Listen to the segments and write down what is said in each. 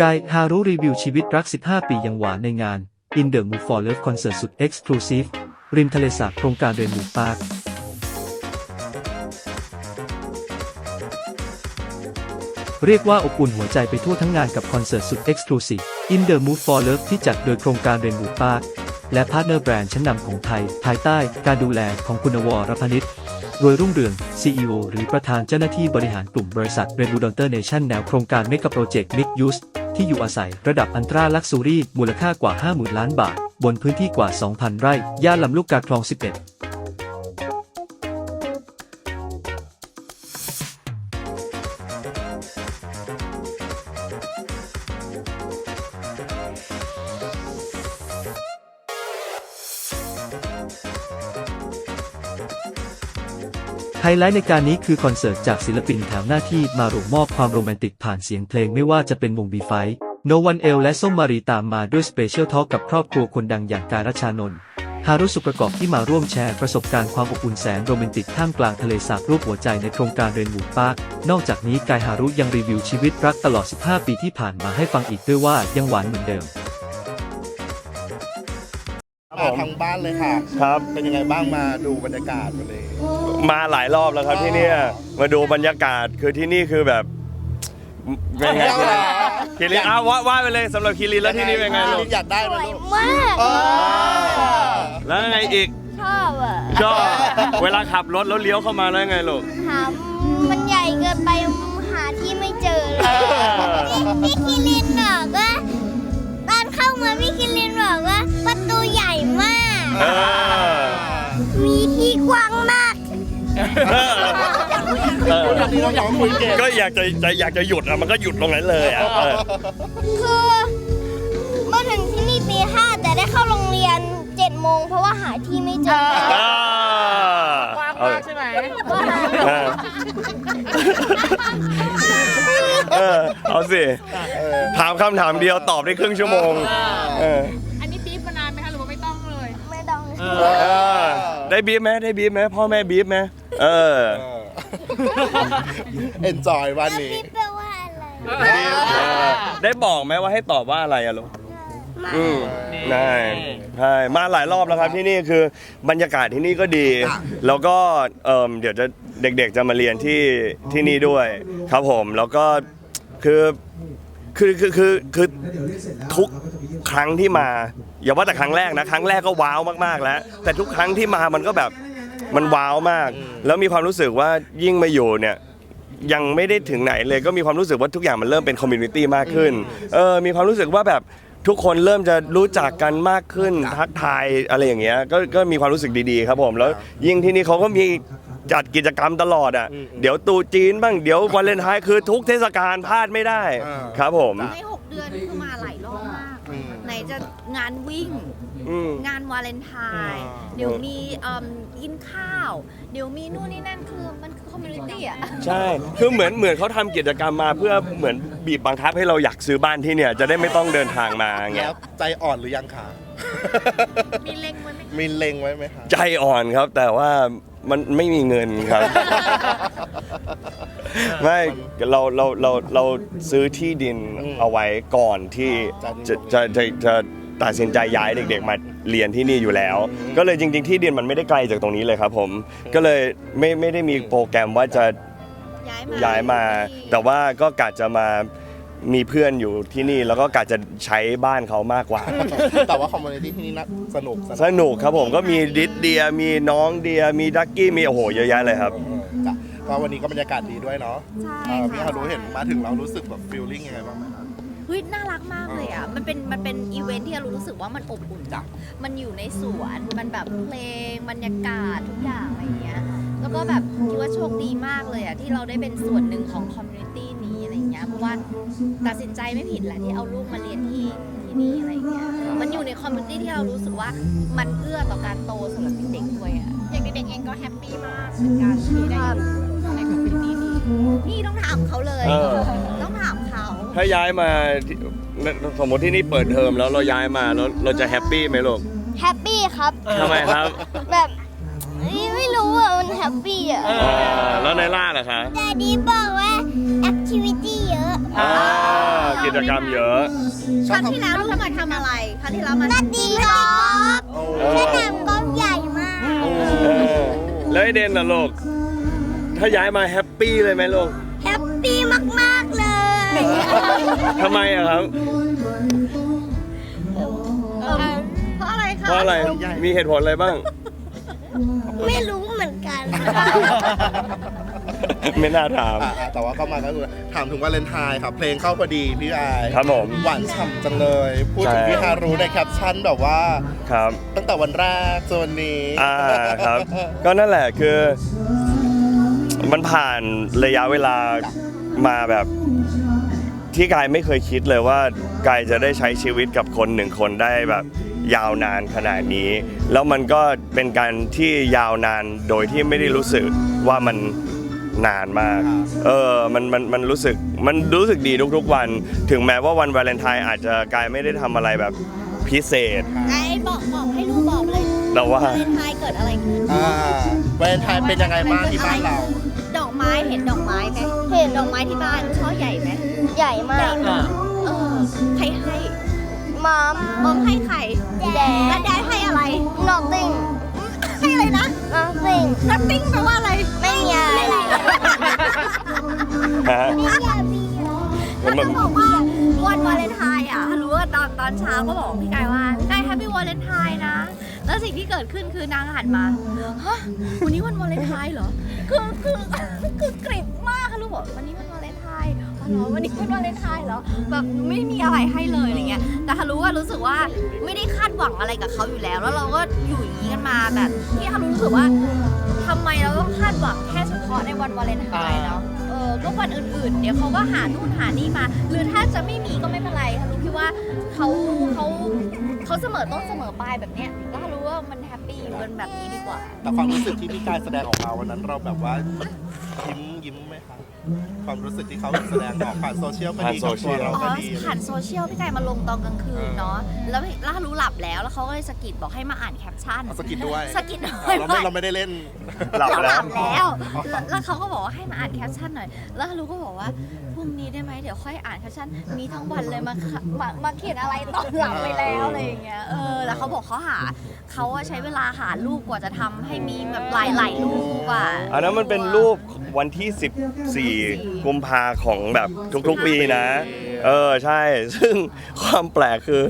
กายฮารุรีวิวชีวิตรัก 15 ปียังหวานในงาน In the Mood for Love Concert สุด Exclusive ริมทะเลสาบโครงการเรนมูปาร์คเรียกว่าอบอุ่นหัวใจไปทั่วทั้งงานกับคอนเสิร์ตสุด Exclusive In the Mood for Love ที่จัดโดยโครงการเรนมูปาร์คและพาร์ทเนอร์แบรนด์ชั้นนำของไทย ภายใต้การดูแลของคุณวรพนิชรวยรุ่งเรือง CEO หรือประธานเจ้าหน้าที่บริหารกลุ่มบริษัท r e d u d o n t e r Nation แนวโครงการ Mega Project Mix Use ที่อยู่อาศัยระดับอันตราลักซูรี่มูลค่ากว่า 50,000 ล้านบาท บนพื้นที่กว่า 2,000 ไร่ ย่านลำลูกกาคลอง 11 ไฮไลท์ในการนี้คือคอนเสิร์ตจากศิลปินแถวหน้าที่มาร่วมมอบความโรแมนติกผ่านเสียงเพลงไม่ว่าจะเป็นวงบีไฟโนวันเอลและส้มมารีตามมาด้วยสเปเชียลทอ k กับครอบครัวคนดังอย่างการรัชานนท์ฮารุสุประกอบที่มาร่วมแชร์ประสบการณ์ความอบอุ่นแสนโรแมนติกท่ามกลางทะเลสาบรูปหัวใจในโครงการเรนบูดปาร์คนอกจากนี้กายฮารุยังรีวิวชีวิตรักตลอด 15 ปีที่ผ่านมาให้ฟังอีกด้วยว่ายังหวานเหมือนเดิมมาทั้งบ้านเลยค่ะ ครับ เป็นยังไงบ้างมาดูบรรยากาศวันนี้ มาหลายรอบแล้วครับที่เนี่ยมาดูบรรยากาศคือที่นี่คือแบบเป็นไงคิรินคิรินอ้าวว่าว่าไปเลยสำหรับคิรินแล้วที่นี่เป็นไงลูกอยากได้ไหมสวยลูกมากเออแล้วไงอีกชอบอะชอบเวลาขับรถแล้วเลี้ยวเข้ามาแล้วไงลูกหามันใหญ่เกินไปหาที่ไม่เจอเลยพี่คิรินบอกว่าตอนเข้ามาพี่คิรินบอกว่าประตูใหญ่มาก เออวันนี้น้องๆคุยเก่งก็อยากจะจะอยากจะหยุดอะมันก็หยุดตรงนั้นเลยอะเออคือมาถึงที่นี่ตีห้าแต่ได้เข้าโรงเรียนเจ็ดโมงเพราะว่าหาที่ไม่เจออ่าว่างเอามากใช่ไหมเออเออเอาสิ ถามคำถามเดียวตอบได้ครึ่งชั่วโมง เอออันนี้บีบมานานไหมคะหรือว่าไม่ต้องเลย ไม่ต้อง เออ ได้บีบไหมได้บีบไหมพ่อแม่บีบไหมเออเอ็นจอยวันนี้พี่แปลว่าอะไรเออได้บอกไหมว่าให้ตอบว่าอะไรอะลูกอืมได้ใช่มาหลายรอบแล้วครับที่นี่คือบรรยากาศที่นี่ก็ดี แล้วก็เอ่มเดี๋ยวจะเด็กๆจะมาเรียนที่ที่นี่ด้วย ครับผมแล้วก็คือคือคือคือคือทุกครั้งที่มา อย่าว่าแต่ครั้งแรกนะ ครั้งแรกก็ว้าวมากๆแล้ว แต่ทุกครั้งที่มามันก็แบบมันว้าวมาก แล้วมีความรู้สึกว่ายิ่งมาอยู่เนี่ยยังไม่ได้ถึงไหนเลยก็มีความรู้สึกว่าทุกอย่างมันเริ่มเป็นคอมมูนิตี้มากขึ้นเออมีความรู้สึกว่าแบบทุกคนเริ่มจะรู้จักกันมากขึ้นทักทายอะไรอย่างเงี้ยก็ก็มีความรู้สึกดีๆครับผมแล้วยิ่งที่นี่เขาก็มีจัดกิจกรรมตลอดอะเดี๋ยวตรูจีนบ้างเดี๋ยววาเลนไทน์คือทุกเทศกาลพลาดไม่ได้อ่าครับผม ในหกเดือนคือมา งานวิ่ง อืม งานวาเลนไทน์อ่า เดี๋ยวมีเอิ่มกินข้าว เดี๋ยวมีนู่นนี่นั่นคือมันคือคอมมูนิตี้อะ ใช่ คือเหมือนเหมือนเขาทำกิจกรรมมาเพื่อเหมือนบีบบังคับให้เราอยากซื้อบ้านที่เนี่ย จะได้ไม่ต้องเดินทางมาอย่างเงี้แล้ยวใจอ่อนหรือยังคะ มีเล็งไว้ไหมมีเล็งไว้ไหมคะใจอ่อนครับ แต่ว่ามันไม่มีเงินครับ ไม่เราเราเราเราซื้อที่ดินเอาไว้ก่อนที่จะจะจะจะ ตัดสินใจย้ายเด็ก ๆ มาเรียนที่นี่อยู่แล้ว ก็เลยจริง ๆ ที่ดินมันไม่ได้ไกลจากตรงนี้เลยครับผมก็เลยไม่ไม่ได้มีโปรแกรมว่าจะย้ายมาย้ายมา แต่ว่าก็กะจะมามีเพื่อนอยู่ที่นี่แล้วก็กะจะใช้บ้านเขามากกว่า แต่ว่าคอมมูนิตี้ที่นี่น่าสนุกสสนุกนุกครับผมก็มีดิดเดียมีน้องเดียมีดักกี้มีโอ้โหเยอะแยะเลยครับ จ้ะก็วันนี้ก็บรรยากาศดีด้วยเนาะใช่เออพี่ค่ะฮารุเห็นมาถึงเรารู้สึกแบบฟีลลิ่งยังไงบ้างไหมคะเฮ้ยน่ารักมากเลยอะมันเป็นมันเป็นอีเวนท์ที่เรารู้สึกว่ามันอบอุ่นจ้ะมันอยู่ในสวนมันแบบเพลงบรรยากาศทุกอย่างอะไรอย่างเงี้ยแล้วก็แบบคิดว่าโชคดีมากเลยอะที่เราได้เป็นส่วนหนึ่งของคอมมูนิตี้นี้อะไรอย่างเงี้ยเพราะว่าตัดสินใจไม่ผิดแหละที่เอาลูกมาเรียนที่ที่นี่อะไรอย่างเงี้ยมันอยู่ในคอมมูนิตี้ที่เรารู้สึกว่ามันเอื้อต่อการโตสำหรับเด็กๆด้วยอะอย่างเด็กๆเองก็แฮปปี้มากเหมือนกันที่ได้อยู่ในคอมมูนิตี้นี้นี่ต้องถามเขาเลยเออต้อง ถามเขาถ้าย้ายมาที่สมมติที่นี่เปิดเทอมแล้วเราย้ายมาแล้วเราจะแฮปปี้ไหมลูกแฮปปี้ครับ ทำไมครับแบบเอ้ยไม่รู้อะ มันแฮปปี้อะ อ่าแล้วในล่าล่ะคะแต่ดีบอกว่าแอคทิวิตี้เยอะอ่ากิกิจกรรมเยอะ ครั้งที่แล้วลูกมาทำอะไรครั้งที่แล้วมาสตีกอล์ฟเออสนามกอล์ฟใหญ่มาก เออแล้วไอเดนน่ะลูก ถ้าย้ายมาแฮปปี้เลยไหมลูก แฮปปี้มากๆเลย ทำไมอะครับเพราะอะไรคะเพราะอะไร มีเหตุผลอะไรบ้าง ไม่รู้เหมือนกัน ไม่น่าถาม อะอะแต่ว่าก็มาก็คือถามถึงวาเลนไทน์ครับ เพลงเข้าพอดีพี่อายครับผมหวานฉ่ำจังเลย พูดถึงใช่ พี่ฮารุในแคปชั่นแบบว่า ครับ ตั้งแต่วันแรกจนวันนี้ อ่าครับ ก็นั่นแหละคือ มันผ่านระยะเวลามาแบบ ที่กายไม่เคยคิดเลยว่ากายจะได้ใช้ชีวิตกับคนหนึ่งคนได้แบบยาวนานขนาดนี้ แล้วมันก็เป็นการที่ยาวนานโดยที่ไม่ได้รู้สึกว่ามันนานมาก เออ มัน มัน มันรู้สึก มันรู้สึกดีทุกๆวัน ถึงแม้ว่าวันวาเลนไทน์อาจจะกายไม่ได้ทำอะไรแบบพิเศษ ไอ้บอกบอกให้ลูกบอกเลยแต่ว่า วาเลนไทน์เกิดอะไรขึ้นอ่าวาเลนไทน์เป็นยังไงบ้างที่บ้านเรา ดอกไม้เห็นดอกไม้ไหมเห็นดอกไม้ที่บ้านช่อใหญ่ไหม ใหญ่มากเออใครให้มอมมอมให้ใครแดและดแดดให้อะไรนอตติงให้อะไรนะนอตติงนัตติ้งแปลว่าอะไรไม่มีอะไรฮะ ไม่อยากมีแล้วจะบอกว่าวันวาเลนไทน์อะรู้ว่าตอนตอนเช้าก็บอกพี่กายว่าพี่กายแฮปปี้วาเลนไทน์นะ แล้วสิ่งที่เกิดขึ้นคือนางหันมาฮะวันนี้วันวาเลนไทน์เหรอคือคือคือกริบมากค่ะลูกบอกวันนี้วันวาเลนไทน์อ๋อ เหรอวันนี้วันวาเลนไทน์เหรอแบบไม่มีอะไรให้เลยอะไรเงี้ยแต่ฮารุว่ารู้สึกว่าไม่ได้คาดหวังอะไรกับเขาอยู่แล้ว แล้วเราก็อยู่อย่างนี้กันมาแบบที่ฮารุรู้สึกว่าทำไมเราต้องคาดหวังแค่เฉพาะในวันวาเลนไทน์เนาะเออก็วันอื่นๆ เดี๋ยวเขาก็หานู่นหานี่มา หรือถ้าจะไม่มีก็ไม่เป็นไรฮารู้ คิดว่าเขาเขาเขาเสมอต้นเสมอปลายแบบเนี้ยแล้วรู้ว่ามันแฮปปี้อยู่กันแบบนี้ดีกว่า แต่ความรู้สึกที่พี่กายแสดงออกมาวันนั้นเราแบบว่ายิ้มยิ้มไหมคะความรู้สึกที่เขาแสดงออกผ่านโซเชียลก็ดีผ่านกับตัวเราอ๋ก็อดีผ่านโซเชียลพี่ไก่มาลงตอนกลางคืนเนาะแล้วล่ารู้หลับแล้วแล้วเขาก็เลยสะกิดบอกให้มาอ่านแคปชั่นเอาสกิดด้วยสะกิดด้วยเราไม่เราไม่ได้เล่น หลับเราหแล้ลัวบแล้ว แล้วแล้วเขาก็บอกว่าให้มาอ่านแคปชั่นหน่อย แล้วฮารุก็บอกว่าพ รุ่งนี้ได้ไหมเดี๋ยวค่อยอ่านแคปชั่นมีทั้งวันเลยมามามาเขียนอะไรตอนหลับไปแล้วอะไรอย่างเงี้ยเออแล้วเขาบอกเขาหาเขาอะใช้เวลาหารูปกว่าจะทำให้มีแบบหลายหลายๆรูปอะอันนั้นมันเป็นรูปวันที่ 14 กุมภาของแบบทุกๆปีนะ เออใช่ ซึ่งความแปลกคือ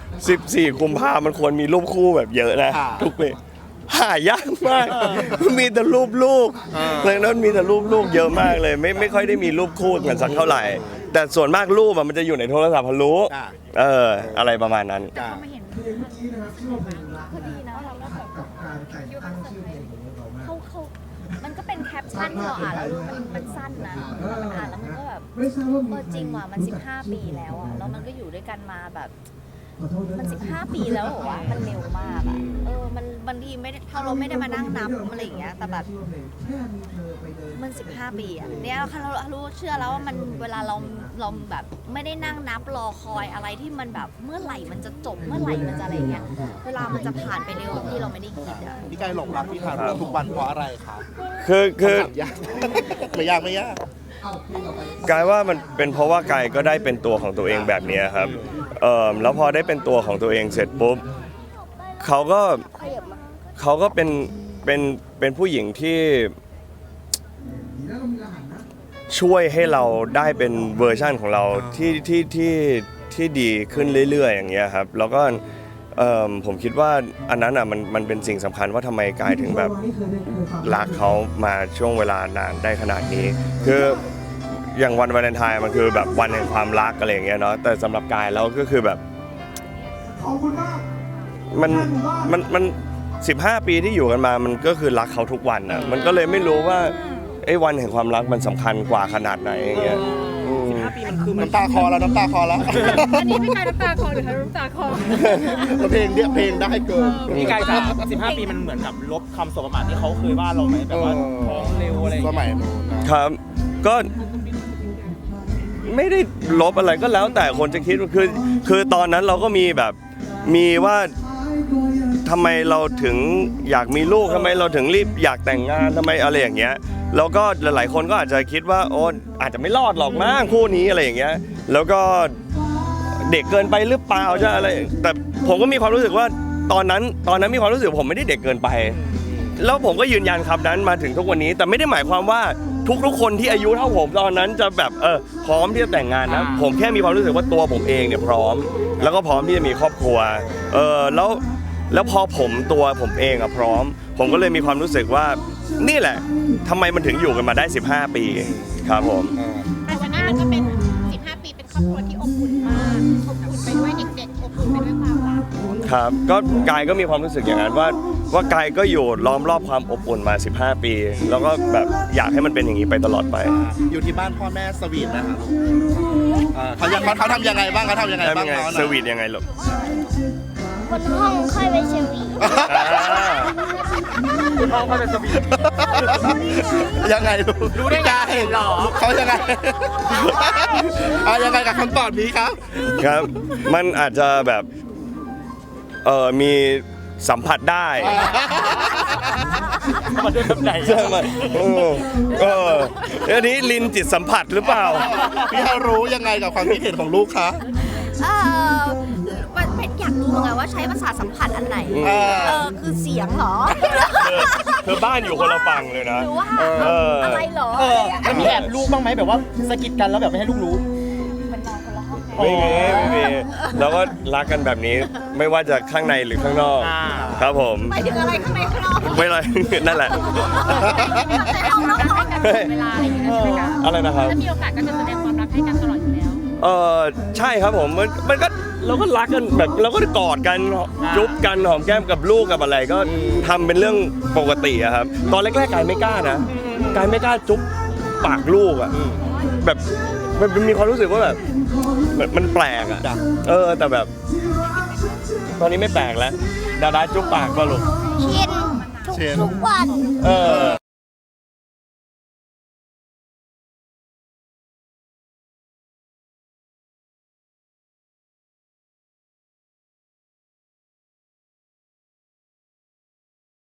14 กุมภามันควรมีรูปคู่แบบเยอะนะ ค่ะ ทุกปี หายากมาก มีแต่รูปลูกเลยนั้นมีแต่รูปลูกเยอะมากเลย ไม่ไม่ค่อยได้มีรูปคู่กันสักเท่าไหร่ แต่ส่วนมากรูปอะมันจะอยู่ในโทรศัพท์พะลุอะเออ อะไรประมาณนั้น จ้ะไม่เห็นก็ดีนะเราแล้วแบบอยู่คอนเสิร์ตเลยเขาเขามันก็เป็นแคปชั่นที่เราอ่านแล้วมันมันสั้นนะมันอ่านแล้วมันก็แบบเออจริงว่ะมัน15 ปีแล้วอะแล้วมันก็อยู่ด้วยกันมาแบบ มัน 15 ปีแล้วเหรอวะมันเร็วมากอะเออมันบางทีไม่ได้ถ้าเราไม่ได้มานั่งนับอะไรอย่างเงี้ยแต่แบบมัน 15 ปีอะเนี่ยเราเรารู้เชื่อแล้วว่ามันเวลาเราเราแบบไม่ได้นั่งนับรอคอยอะไรที่มันแบบเมื่อไหร่มันจะจบเมื่อไหร่มันจะอะไรเงี้ยเวลามันจะผ่านไปเร็วที่เราไม่ได้คิดอะพี่กายหลงรักพี่ฮารุทุกวันเพราะอะไรคะคือคือ ถามยาก ไม่ยากไม่ยาก กายว่ามันเป็นเพราะว่ากายก็ได้เป็นตัวของตัวเองแบบเนี้ยครับ เอ่อแล้วพอได้เป็นตัวของตัวเองเสร็จปุ๊บเขาก็เขาก็เป็นเป็นเป็นผู้หญิงที่ช่วยให้เราได้เป็นเวอร์ชั่นของเราที่ที่ที่ที่ดีขึ้นเรื่อย ๆ อย่างเงี้ยครับ แล้วก็ผมคิดว่าอันนั้นอะมันมันเป็นสิ่งสำคัญว่าทำไมกายถึงแบบรักเขามาช่วงเวลานานได้ขนาดนี้ คือ อย่างวันวาเลนไทน์มันคือแบบวันแห่งความรักอะไรอย่างเงี้ยเนาะแต่สำหรับกายแล้วก็คือแบบมันมันมันสิบห้าปีที่อยู่กันมามันก็คือรักเขาทุกวันอะมันก็เลยไม่รู้ว่าไอ้วันแห่งความรักมันสำคัญกว่าขนาดไหนอย่างเงี้ยอืมน้ำตาคอแล้วน้ำตาคอแล้วอันนี้พี่กายน้ำตาคลอหรือคะน้ำตาคลอ เพลงเนี้ยเพลงได้เกิน พี่กายจะ15ปีมันเหมือนกับลบคำสบประมาทที่เขาเคยว่าเราไหมแบบว่าท้องเร็วอะไรอย่างสเงี้ยมัยนู้นนะครับก็ ไม่ได้ลบอะไรก็แล้วแต่คนจะคิดคือคือตอนนั้นเราก็มีแบบมีว่าทำไมเราถึงอยากมีลูกทำไมเราถึงรีบอยากแต่งงานทำไมอะไรอย่างเงี้ยแล้วก็หลายๆคนก็อาจจะคิดว่าโอ้อาจจะไม่รอดหรอกมั้งคู่นี้อะไรอย่างเงี้ยแล้วก็เด็กเกินไปหรือเปล่าจะอะไร แต่ผมก็มีความรู้สึกว่าตอนนั้น ตอนนั้นมีความรู้สึกผมไม่ได้เด็กเกินไป แล้วผมก็ยืนยันคำนั้นมาถึงทุกวันนี้ แต่ไม่ได้หมายความว่า ทุกๆคนที่อายุเท่าผมตอนนั้นจะแบบเออพร้อมที่จะแต่งงานนะอ่าผมแค่มีความรู้สึกว่าตัวผมเองเนี่ยพร้อม แล้วก็พร้อมที่จะมีครอบครัวเออแล้วแล้วพอผมตัวผมเองอะพร้อม ผมก็เลยมีความรู้สึกว่านี่แหละทำไมมันถึงอยู่กันมาได้ 15 ปีครับผม แต่วันนี้มันก็เป็น 15 ปีเป็นครอบครัวที่อบอุ่นมากอบอุ่นไปด้วยเด็กๆอบอุ่นไปด้วยความรัก ครับก็กายก็มีความรู้สึกอย่างนั้นว่า ว่ากายก็อยู่ล้อมรอบความอบอุ่นมา 15 ปี แล้วก็แบบอยากให้มันเป็นอย่างนี้ไปตลอดไปอยู่ที่บ้านพ่อแม่สวีทไหมคะลูกอ่าเขายังเขาเขาทำยังไงบ้างเขาทำยังไงแล้วบ้าเป็งนไงเขาสวีทยังไงลูก บนห้องค่อยไปเชวีพ่อก็เป็นสวีทยังไงลูกรู้ได้ไงหรอลูกเขายังไงอะยังไงกับคำตอบนี้ครับ ครับ มันอาจจะแบบ เออมี สัมผัสได้มาด้วยแบบไหนใช่ไหมเออเอออันนี้ลินจิตสัมผัสหรือเปล่า พี่ฮารู้ยังไงกับความคิดเห็นของลูกคะเออมันเป็นอยากรู้เหมือนกันว่าใช้ภาษาทสัมผัสอันไหนอืมเออ คือเสียงเหรอ เธอบ้านอยู่คนละฝั่งเลยนะ หรือว่าเอออ อะไรเหรอ เออแล้วมีแอบลูกบ้างไหมแบบว่าสะกิดกันแล้วแบบไม่ให้ลูกรู้ ไงไม่มีไม่มีแล้วก็รักกันแบบนี้ไม่ว่าจะข้างในหรือข้างนอก อ่า ครับผม ไปถึงอะไรข้างในข้างนอกไม่ไรนั่นแหละในห้องนอกห้องเวลาอะไรอย่างเงี้ยใช่ไหมคะอะไรนะครับ ถ้ามีโอกาสก็จะแสดงความรักให้กันตลอดอยู่แล้ว เออใช่ครับผมมันมันก็เราก็รักกันแบบเราก็กอดกันจุ๊บกันหอมแก้มกับลูกกับอะไรก็ทำเป็นเรื่องปกติอะครับ ตอนแรกๆกายไม่กล้านะกายไม่กล้าจุ๊บปากลูกอะแบบ มันมันมีความรู้สึกว่าแบบมันมันแปลกอะจ้ะเออ แต่แบบ ตอนนี้ไม่แปลกแล้ว ดาดาจุ๊บปากป่ะลูกชินทุกเชิญทุกวัน เออ